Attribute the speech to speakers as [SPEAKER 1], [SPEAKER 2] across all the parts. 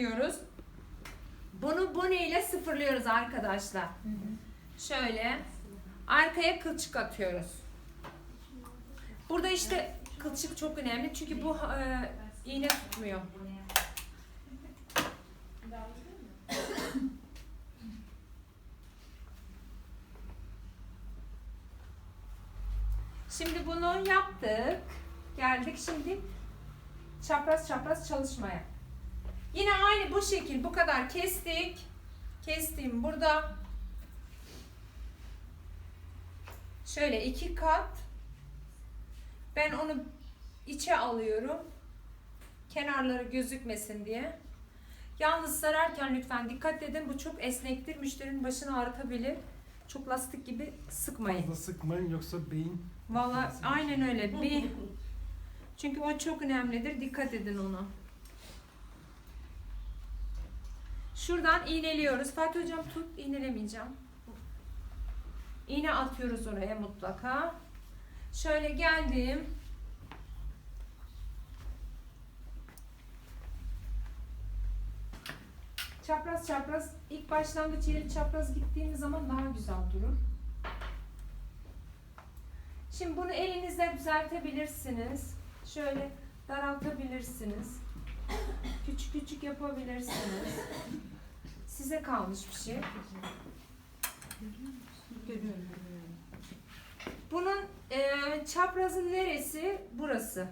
[SPEAKER 1] atlıyoruz. Bunu bone ile sıfırlıyoruz arkadaşlar. Şöyle arkaya kılçık atıyoruz. Burada işte kılçık çok önemli çünkü bu e, iğne tutmuyor. Şimdi bunu yaptık. Geldik şimdi çapraz çapraz çalışmaya. Yine aynı bu şekil bu kadar kestik. Kestiğim burada. Şöyle iki kat. Ben onu içe alıyorum. Kenarları gözükmesin diye. Yalnız sararken lütfen dikkat edin. Bu çok esnektir. Müşterinin başını ağrıtabilir. Çok lastik gibi sıkmayın.
[SPEAKER 2] Fazla sıkmayın yoksa beyin
[SPEAKER 1] Valla aynen öyle. Bir çünkü o çok önemlidir. Dikkat edin ona. Şuradan iğneliyoruz. Fatih hocam tut. iğnelemeyeceğim. İğne atıyoruz oraya mutlaka. Şöyle geldim. Çapraz çapraz ilk başlangıç yeri çapraz gittiğiniz zaman daha güzel durur. Şimdi bunu elinizle düzeltebilirsiniz. Şöyle daraltabilirsiniz. Küçük küçük yapabilirsiniz. Size kalmış bir şey. Bunun e, çaprazı neresi? Burası.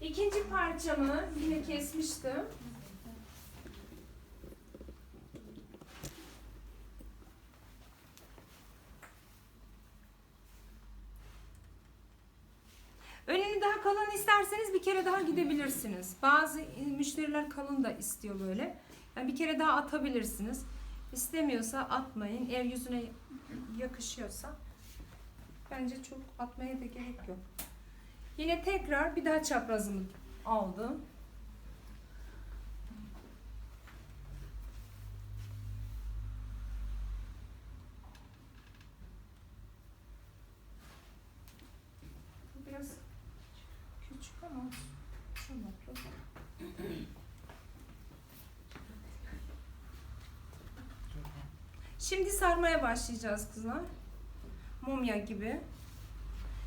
[SPEAKER 1] İkinci parçamı yine kesmiştim. Önünü daha isterseniz bir kere daha gidebilirsiniz. Bazı müşteriler kalın da istiyor böyle. Yani bir kere daha atabilirsiniz. İstemiyorsa atmayın. Eğer yüzüne yakışıyorsa bence çok atmaya da gerek yok. Yine tekrar bir daha çaprazımı aldım. Bu Biraz küçük ama şu. Şimdi sarmaya başlayacağız kızlar. Mumya gibi.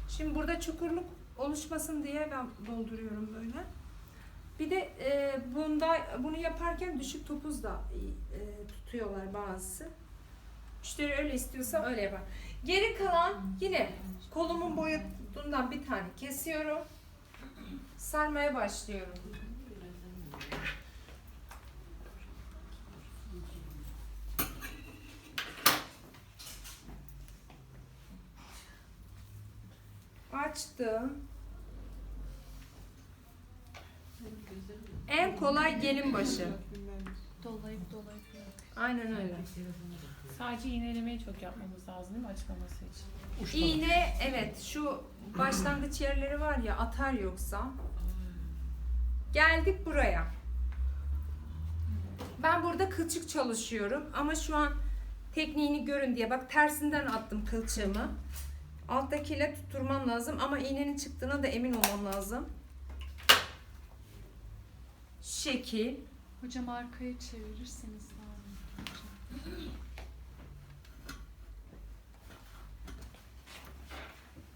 [SPEAKER 1] Şimdi burada çukurluk oluşmasın diye ben dolduruyorum böyle. Bir de e, bunda bunu yaparken düşük topuz da e, tutuyorlar bazısı. Müşteri öyle istiyorsa öyle yapar. Geri kalan yine kolumun boyutundan bir tane kesiyorum. Sarmaya başlıyorum. Açtım. En kolay gelin başı.
[SPEAKER 3] Dolayıp dolayıp.
[SPEAKER 1] Aynen öyle.
[SPEAKER 3] Sadece iğnelemeyi çok yapmamız lazım değil mi açıklaması için?
[SPEAKER 1] İğne evet şu başlangıç yerleri var ya atar yoksa. Geldik buraya. Ben burada kılçık çalışıyorum ama şu an tekniğini görün diye bak tersinden attım kılçığımı. Alttakiyle tutturmam lazım ama iğnenin çıktığına da emin olmam lazım. Şekil.
[SPEAKER 3] Hocam arkaya çevirirseniz lazım.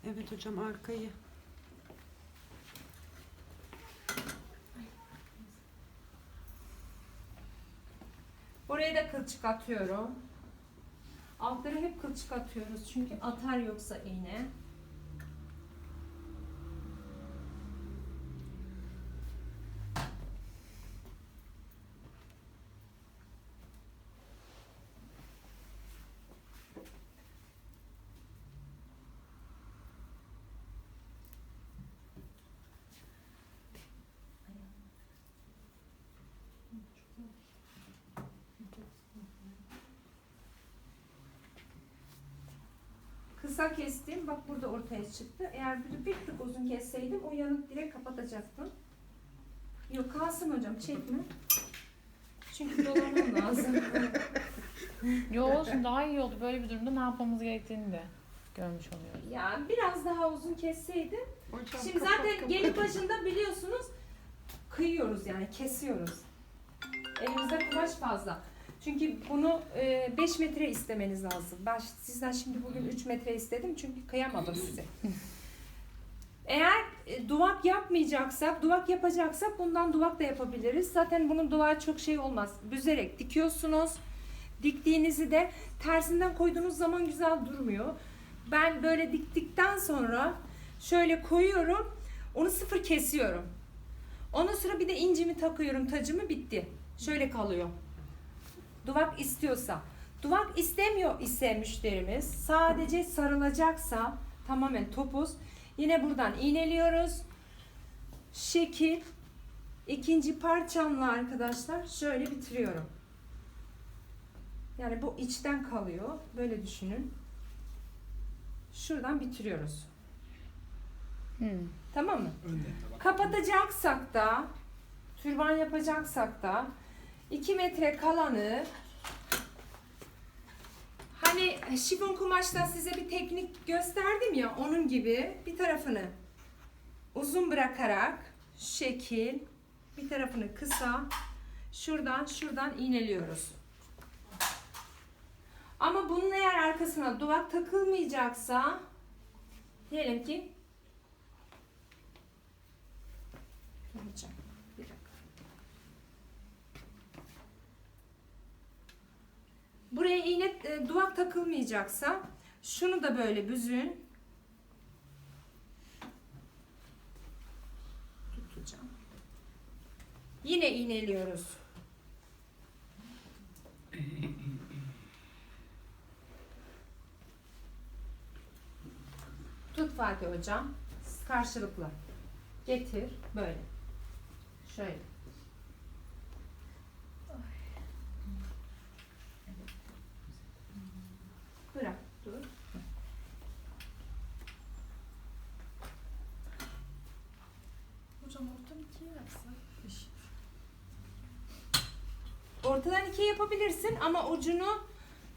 [SPEAKER 4] Evet hocam arkayı.
[SPEAKER 1] Buraya da kılçık atıyorum. Altları hep kılçık atıyoruz çünkü atar yoksa iğne. Kısa kestim. Bak burada ortaya çıktı. Eğer bir, bir tık uzun kesseydim o yanık direkt kapatacaktım. Yok kalsın hocam çekme. Çünkü dolamam lazım.
[SPEAKER 3] Yo olsun daha iyi oldu. Böyle bir durumda ne yapmamız gerektiğini de görmüş oluyoruz.
[SPEAKER 1] Ya biraz daha uzun kesseydim.
[SPEAKER 4] Hocam,
[SPEAKER 1] Şimdi
[SPEAKER 4] kapat,
[SPEAKER 1] zaten
[SPEAKER 4] kapat.
[SPEAKER 1] gelip başında biliyorsunuz kıyıyoruz yani kesiyoruz. Elimizde kumaş fazla. Çünkü bunu 5 metre istemeniz lazım. Ben sizden şimdi bugün 3 metre istedim çünkü kıyamadım size. Eğer e, duvak yapmayacaksak, duvak yapacaksak bundan duvak da yapabiliriz. Zaten bunun duvağı çok şey olmaz. Büzerek dikiyorsunuz. Diktiğinizi de tersinden koyduğunuz zaman güzel durmuyor. Ben böyle diktikten sonra şöyle koyuyorum. Onu sıfır kesiyorum. Ondan sonra bir de incimi takıyorum, tacımı bitti. Şöyle kalıyor. Duvak istiyorsa. Duvak istemiyor ise müşterimiz sadece sarılacaksa tamamen topuz. Yine buradan iğneliyoruz. Şekil. ikinci parçamla arkadaşlar şöyle bitiriyorum. Yani bu içten kalıyor. Böyle düşünün. Şuradan bitiriyoruz.
[SPEAKER 3] Hmm.
[SPEAKER 1] Tamam mı? Kapatacaksak da türban yapacaksak da 2 metre kalanı hani şifon kumaşta size bir teknik gösterdim ya onun gibi bir tarafını uzun bırakarak şekil bir tarafını kısa şuradan şuradan iğneliyoruz. Ama bunun eğer arkasına duvak takılmayacaksa diyelim ki Hocam, bir dakika. Buraya iğne e, duvak takılmayacaksa şunu da böyle büzün. Tutacağım. Yine iğneliyoruz. Tut Fatih hocam. Karşılıklı. Getir. Böyle. Şöyle. Bırak. Dur.
[SPEAKER 2] Hocam ortam ikiye yapsak.
[SPEAKER 1] Ortadan ikiye yapabilirsin ama ucunu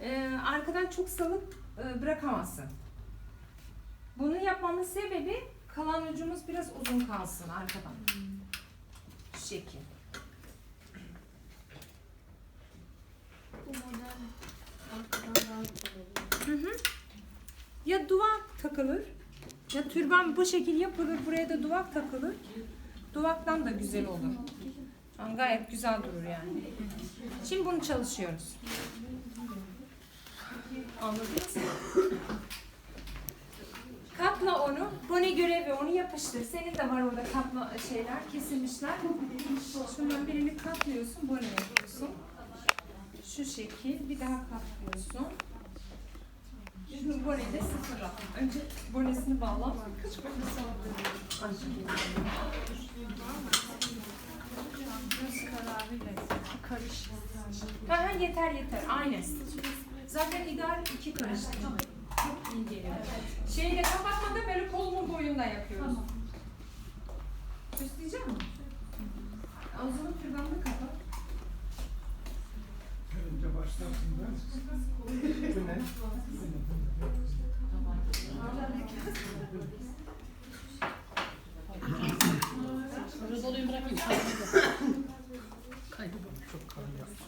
[SPEAKER 1] e, arkadan çok salıp e, bırakamazsın. Bunu yapmamın sebebi kalan ucumuz biraz uzun kalsın arkadan. Şu şekil.
[SPEAKER 2] Bu model arkadan daha güzel olur.
[SPEAKER 1] Ya duvak takılır ya türban bu şekil yapılır buraya da duvak takılır. Duvaktan da güzel olur. Yani gayet güzel durur yani. Şimdi bunu çalışıyoruz. Anladınız mı? Katla onu, bone görevi onu yapıştır. Senin de var orada katla şeyler, kesilmişler. Şundan birini katlıyorsun, bone yapıyorsun. Şu şekil, bir daha katlıyorsun. Şimdi boneyi de sıfırla. Önce bonesini bağla. Kaç bonesi
[SPEAKER 3] Göz kararıyla karış.
[SPEAKER 1] Ha ha yeter yeter. Aynen. Zaten ideal iki karış. Çok iyi geliyor. Şeyi de kapatmadan böyle kolumun boyunda yapıyoruz. Süsleyecek mi? O zaman türbanını kapat.
[SPEAKER 5] Başlarsın da. Bu ne?
[SPEAKER 3] Rodoluyu bırakayım.
[SPEAKER 5] Çok kalın yaptım.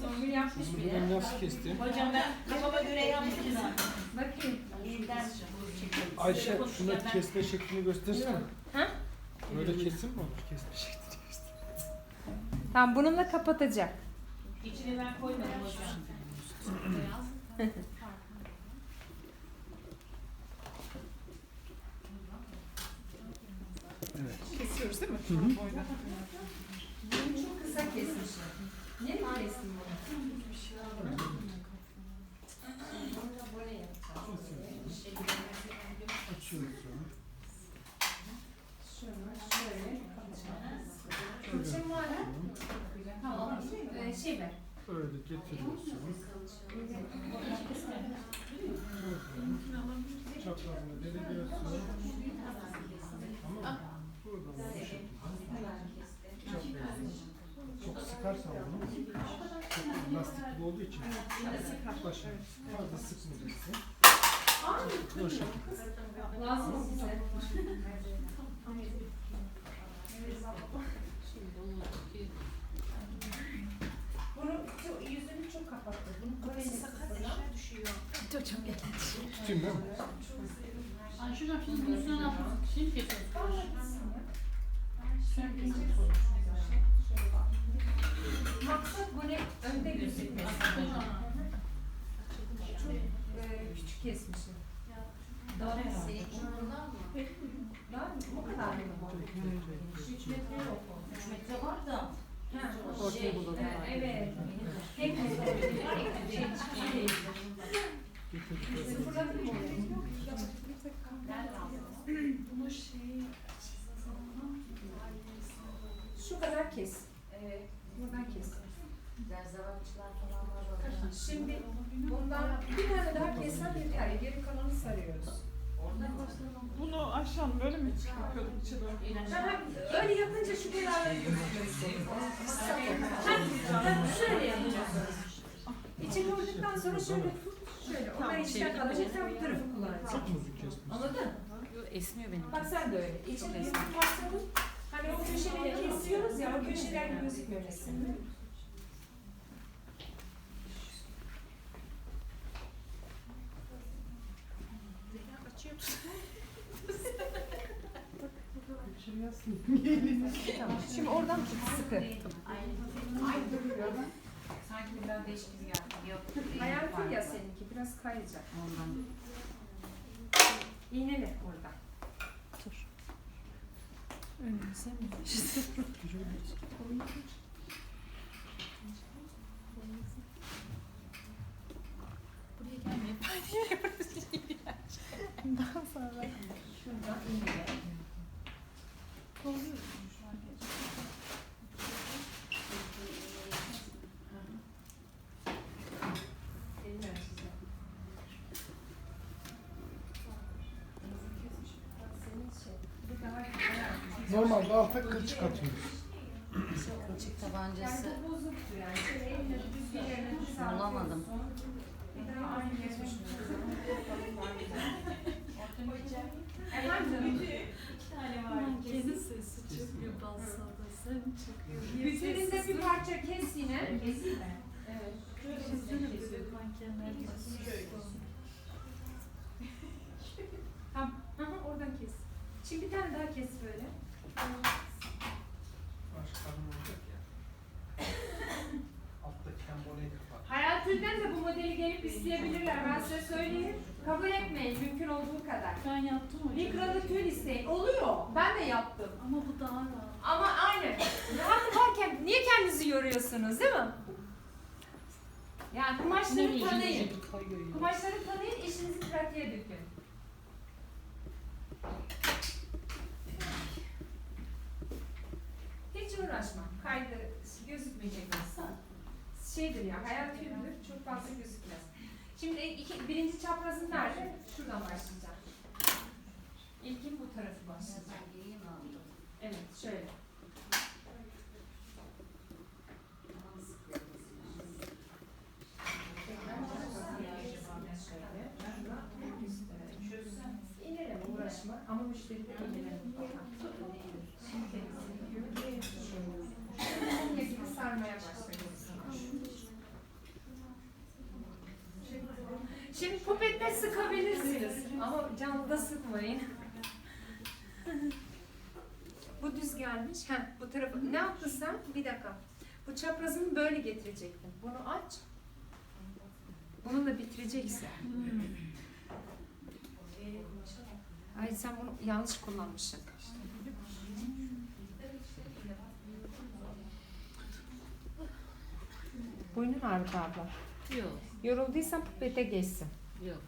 [SPEAKER 1] Songül yapmış mı ya?
[SPEAKER 5] Ben nasıl kestim?
[SPEAKER 6] Hocam ben kafama göre yaptım da.
[SPEAKER 1] Bakayım.
[SPEAKER 5] Ayşe şunu kesme şeklini göstersene.
[SPEAKER 1] Ha?
[SPEAKER 5] Böyle kesim mi olur? Kesme göster.
[SPEAKER 1] Tamam bununla kapatacak.
[SPEAKER 6] içine ben koymadım hocam.
[SPEAKER 3] Kesiyoruz değil mi?
[SPEAKER 1] Bunu çok kısa kesmişler. Niye mi kestin bunu? Bunu böyle yapacağız.
[SPEAKER 5] Açıyoruz sonra.
[SPEAKER 1] Şöyle, şöyle kapatacağız. Kılçım var ha? Tamam. Ee, şey ver.
[SPEAKER 5] Böyle getiriyorsun. Çaprazını deliyorsun. Tamam mı? Bu. Çok sıkarsan bunu çok lastik gibi olduğu için. Başa. Fazla sıkmayacaksın. O şekilde.
[SPEAKER 1] Lazım size? Bunu çok kapattı. Bunu böyle sakat
[SPEAKER 2] düşüyor.
[SPEAKER 5] Tutayım değil mi?
[SPEAKER 6] Ay şuradan şimdi bunun üstüne ne yapıyorsun? Şimdi kesiyorsun.
[SPEAKER 1] Maksat böyle önde gözükmesi. Çok e, küçük kesmişim. Daha mı? Daha mı? O kadar mı? 3 metre yok o.
[SPEAKER 6] 3 metre var da.
[SPEAKER 1] Ha, şey,
[SPEAKER 4] bulalım.
[SPEAKER 1] e, Evet. Şu kadar kes. Evet. Buradan kes. Şimdi bundan bir tane daha kessen yeter. Geri kalanı sarıyoruz.
[SPEAKER 7] Bunu aşağı böyle mi doğru?
[SPEAKER 1] Ha, öyle yapınca şu kenarları gözüküyor. Ha, şöyle yapacaksınız. İçini vurduktan sonra şöyle şöyle. Onlar içten kalacak. Sen bu tarafı kullanacaksın.
[SPEAKER 5] Çok mu kesmiş?
[SPEAKER 1] Anladın?
[SPEAKER 4] Esniyor benim.
[SPEAKER 1] Bak sen de öyle. İçini yumurtlarsın. Hani o köşeleri kesiyoruz ya, o köşeler gözükmüyor mesela. Tamam. Şimdi oradan tut sıkı.
[SPEAKER 6] Sanki biraz değişik gibi geldi. Yok.
[SPEAKER 1] Hayal ya seninki biraz kayacak.
[SPEAKER 6] Ondan.
[SPEAKER 1] İğnele orada.
[SPEAKER 2] buraya gelmeye
[SPEAKER 1] Şuradan iğnele. Elini ver size. Senin şey, bir daha güzel.
[SPEAKER 5] Normalde alta kılçık atıyoruz.
[SPEAKER 4] Kılçık
[SPEAKER 1] Yani
[SPEAKER 4] tabancası. Bulamadım.
[SPEAKER 1] Bir yere Efendim?
[SPEAKER 2] Kedi sesi çıkıyor balsada sen çıkıyor.
[SPEAKER 1] Bütününde bir parça kes yine. Keseyim mi? Evet.
[SPEAKER 2] Düşünsene böyle mankenler gibi
[SPEAKER 1] Tamam. Oradan kes. Şimdi bir tane daha kes böyle.
[SPEAKER 5] Başkanım olacak ya. Alttaki emboleyi kapat.
[SPEAKER 1] Hayal Tül'den de bu modeli gelip isteyebilirler. Ben size söyleyeyim. Kabul etmeyin mümkün olduğu kadar.
[SPEAKER 2] Ben yaptım hocam.
[SPEAKER 1] Mikrolu tül isteyin. Oluyor. Ben de yaptım.
[SPEAKER 2] Ama bu daha rahat.
[SPEAKER 1] Ama aynen. Rahat varken niye kendinizi yoruyorsunuz değil mi? Yani kumaşları tanıyın. Kumaşları tanıyın, işinizi pratiğe dökün. Hiç uğraşma. Kaydı gözükmeyecek aslında. Şeydir ya, hayal tüyüdür. Çok fazla gözükmez. Şimdi iki, birinci çaprazın nerede? Şuradan başlayacağım. İlkin bu tarafı başlayacak. Evet, şöyle. İğneyle uğraşma ama müşteri de iğneyle Şimdi gibi sarmaya başlıyorsun. Şimdi pupette sıkabilirsiniz ama canlıda sıkmayın. Bu gelmiş. Heh, bu tarafı. Ne yaptın sen? Bir dakika. Bu çaprazını böyle getirecektin. Bunu aç. Bunu da bitireceksin. Ay sen bunu yanlış kullanmışsın. Boynun ağrıdı abla.
[SPEAKER 4] Yok.
[SPEAKER 1] Yorulduysan pupete geçsin.
[SPEAKER 4] Yok.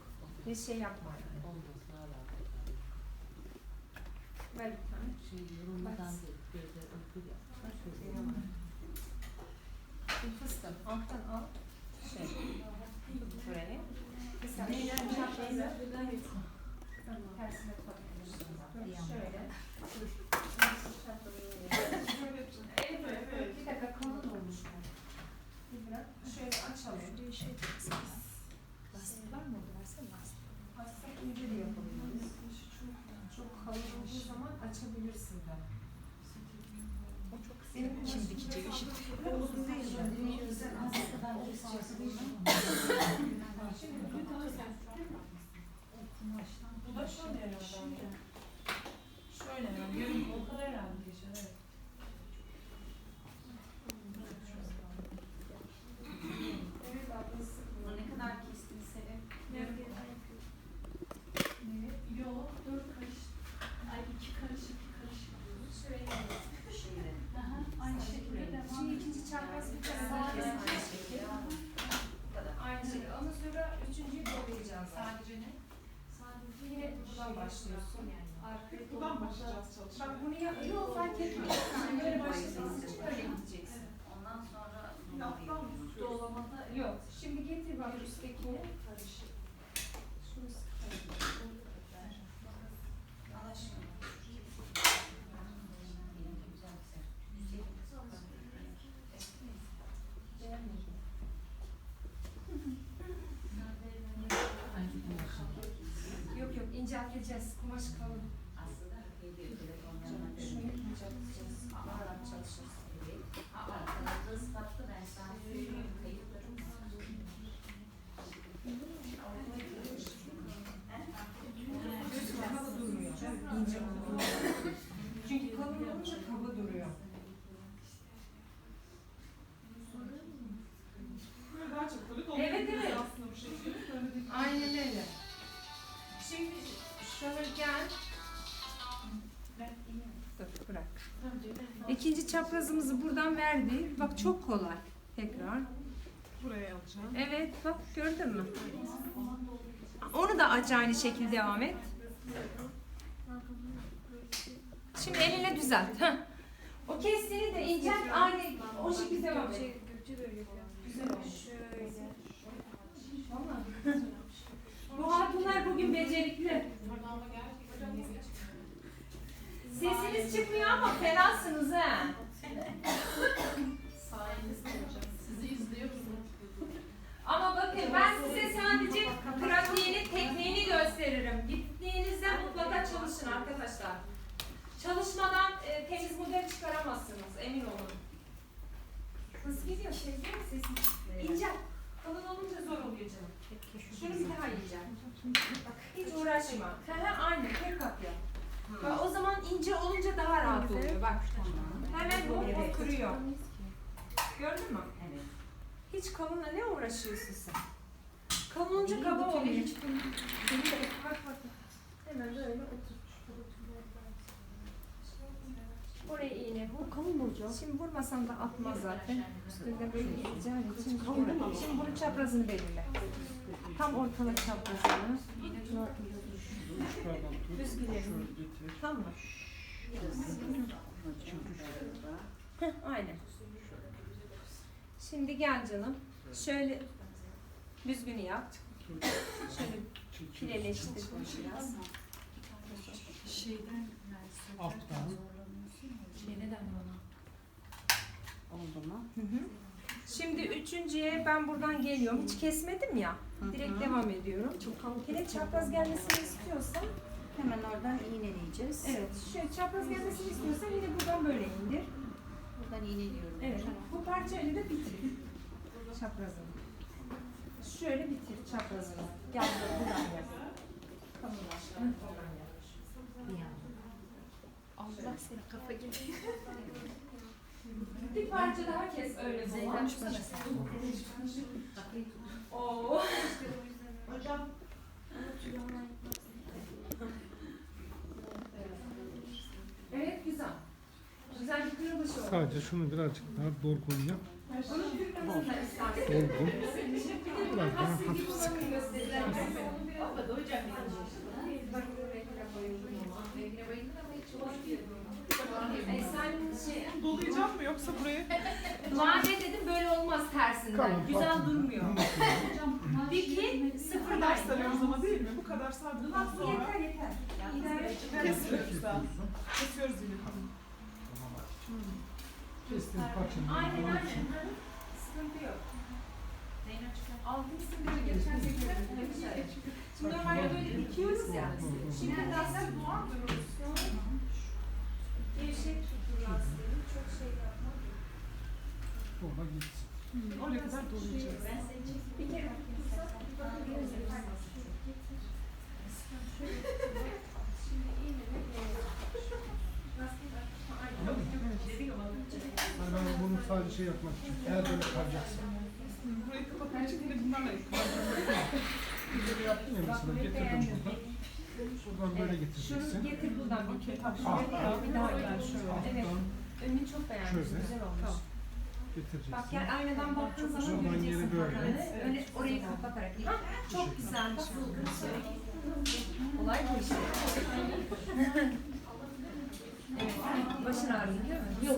[SPEAKER 1] Bir şey yapma.
[SPEAKER 4] Olmaz.
[SPEAKER 1] Ver bir tane.
[SPEAKER 4] Şey yorulmadan değil.
[SPEAKER 1] Fıstım. Alttan al. Şey. Buraya. Mesela neyden. Tamam, tersine koyuyorsun. Şöyle. Bir dakika kalın olmuş bu. Bir bırak. Şöyle açalım.
[SPEAKER 2] Şuraya şey taksınız.
[SPEAKER 1] Lastik var mı orada? Versene lastik. Açsak ince de yapabiliriz. Çok kalın olduğu zaman açabilirsin de. Benim kim dikecek şimdi? Uzun değil. Şimdi bu da şöyle herhalde. Şöyle yani. Yürü, o kadar herhalde geçer. Evet. Evet ablası.
[SPEAKER 4] Ne kadar kestin Selim?
[SPEAKER 2] Yok, dört karış. Ay iki karış, iki karış.
[SPEAKER 4] Şimdi.
[SPEAKER 2] Aha, aynı şekilde devam
[SPEAKER 1] Şimdi ikinci çapraz bir daha kes
[SPEAKER 2] ve-
[SPEAKER 1] aynı şekilde.
[SPEAKER 4] Bu kadar.
[SPEAKER 1] Aynı şekilde. Ondan sonra üçüncüyü dolayacağız.
[SPEAKER 4] Sadece ne?
[SPEAKER 2] Sadece
[SPEAKER 1] Yine buradan başlıyorsun. Arkaya
[SPEAKER 7] Buradan başlayacağız çalışmaya.
[SPEAKER 1] Bak bunu yap. Yok fark etmiyor. Sen böyle başladığınız için öyle gideceksin.
[SPEAKER 4] Ondan sonra
[SPEAKER 7] Alttan mı tutuyoruz?
[SPEAKER 2] Dolamada
[SPEAKER 1] Yok. Şimdi getir bak üsttekini. Şurası
[SPEAKER 4] Allah aşkına. Güzel güzel.
[SPEAKER 1] beğenmedim. Yok yok incelteceğiz. Kumaş kalın.
[SPEAKER 4] Aslında hediye telefonlarına
[SPEAKER 1] Şunu incelteceğiz. Daha rahat çalışırız.
[SPEAKER 4] Arkalarda ıslattı ben sana söyleyeyim.
[SPEAKER 1] Buradan verdi. Bak çok kolay. Tekrar.
[SPEAKER 7] buraya alacağım.
[SPEAKER 1] Evet bak gördün mü? Onu da aç aynı şekilde devam et. Şimdi eline düzelt. Heh. O kestiğini de incelt aynı o şekilde devam et. Güzel olmuş. Şöyle. Vallahi. Bu hatunlar bugün becerikli. Sesiniz çıkmıyor ama fenasınız ha. Ama bakın ben size sadece pratiğini, tekniğini gösteririm. Gittiğinizde mutlaka çalışın arkadaşlar. Çalışmadan e, temiz model çıkaramazsınız, emin olun. Nasıl gidiyor şey değil mi sesin? İnce. Kalın olunca zor oluyor canım. Şunu bir daha yiyeceğim. Bak hiç uğraşma. Hı, Aynı tek kat yap. Bak, o zaman ince olunca daha rahat oluyor bak. Hemen bu oturuyor. Gördün mü? Hiç kalınla ne uğraşıyorsun sen? Olunca kaba oluyor. Bak bak. Hemen böyle otur. Oraya iğne vur. Kalın mı hocam? Şimdi vurmasan da atmaz zaten. Üstünde böyle gideceğin için. Şimdi bunun çaprazını belirle. Tam ortalık çaprazını. Düz gidelim. Tamam mı? Heh, aynen. Şimdi gel canım. Şöyle düzgünü yap. Şöyle fileleştir biraz.
[SPEAKER 2] Şeyden
[SPEAKER 5] Alttan.
[SPEAKER 2] şey ne denir ona?
[SPEAKER 4] Oldu mu?
[SPEAKER 1] Hı hı. Şimdi üçüncüye ben buradan geliyorum. Hiç kesmedim ya. Direkt devam ediyorum. Çok kalın. Hele çapraz gelmesini istiyorsan,
[SPEAKER 4] Hemen oradan iğneleyeceğiz.
[SPEAKER 1] evet, şöyle çapraz gelmesini istiyorsan yine buradan böyle indir.
[SPEAKER 4] Buradan iğneliyorum.
[SPEAKER 1] Evet. Bu parçayla da bitir. Çaprazını. Şöyle bitir çaprazını. Gel buraya, buradan gel. Gel.
[SPEAKER 2] Allah seni kafa gibi.
[SPEAKER 1] Bir parça daha kes öyle zaman. Oo.
[SPEAKER 4] Hocam.
[SPEAKER 1] Evet güzel. Güzel bir kırılış oldu.
[SPEAKER 5] Sadece şunu birazcık daha dolgun yap. Dolgun.
[SPEAKER 1] Bir
[SPEAKER 5] Biraz daha hafif sık.
[SPEAKER 1] şey,
[SPEAKER 7] Dolayacağım mı yoksa burayı?
[SPEAKER 1] Lale dedim böyle olmaz tersinden.
[SPEAKER 5] Tamam,
[SPEAKER 1] Güzel
[SPEAKER 5] bak.
[SPEAKER 1] durmuyor.
[SPEAKER 7] Bu kadar
[SPEAKER 1] sıfırdan.
[SPEAKER 7] sarıyoruz ama değil mi? Bu kadar sardıktan sonra
[SPEAKER 1] yeter yeter.
[SPEAKER 7] Kesiyoruz daha. Kesiyoruz yine.
[SPEAKER 5] Kestiğin parçanın.
[SPEAKER 1] Aynen aynen. sıkıntı yok. Altın sınırı geçen sefer Şimdi normalde böyle dikiyoruz ya. Şimdi lastik gevşek tutur lastiği. Çok şey yapma.
[SPEAKER 5] Orada gitsin.
[SPEAKER 7] Oraya kadar dolayacağız.
[SPEAKER 4] Ben seni çekeyim.
[SPEAKER 1] Bir kere tutursak bir bakabiliriz. Şimdi iğneme gelecek. Lastiği de aynen.
[SPEAKER 5] Yani ben bunu sadece şey yapmak için. Eğer böyle kalacaksa.
[SPEAKER 7] Burayı kapatmak için yine bunlarla.
[SPEAKER 5] Böyle yaptın ya mesela getirdim burada. Buradan böyle
[SPEAKER 1] Şunu
[SPEAKER 5] getireceksin.
[SPEAKER 1] getir buradan kere.
[SPEAKER 5] Ah,
[SPEAKER 1] Bir daha gel şöyle. Evet. Önünü çok beğendim.
[SPEAKER 5] Şöyle.
[SPEAKER 1] Güzel olmuş.
[SPEAKER 5] getireceksin.
[SPEAKER 1] Bak gel aynadan baktığın zaman
[SPEAKER 5] Şuradan
[SPEAKER 1] göreceksin
[SPEAKER 5] yeri böyle.
[SPEAKER 1] farkını. Öne, orayı kapatarak. Ha, çok güzel. Bak, Olay bu işte. evet. Başın ağrıyor değil mi? Yok.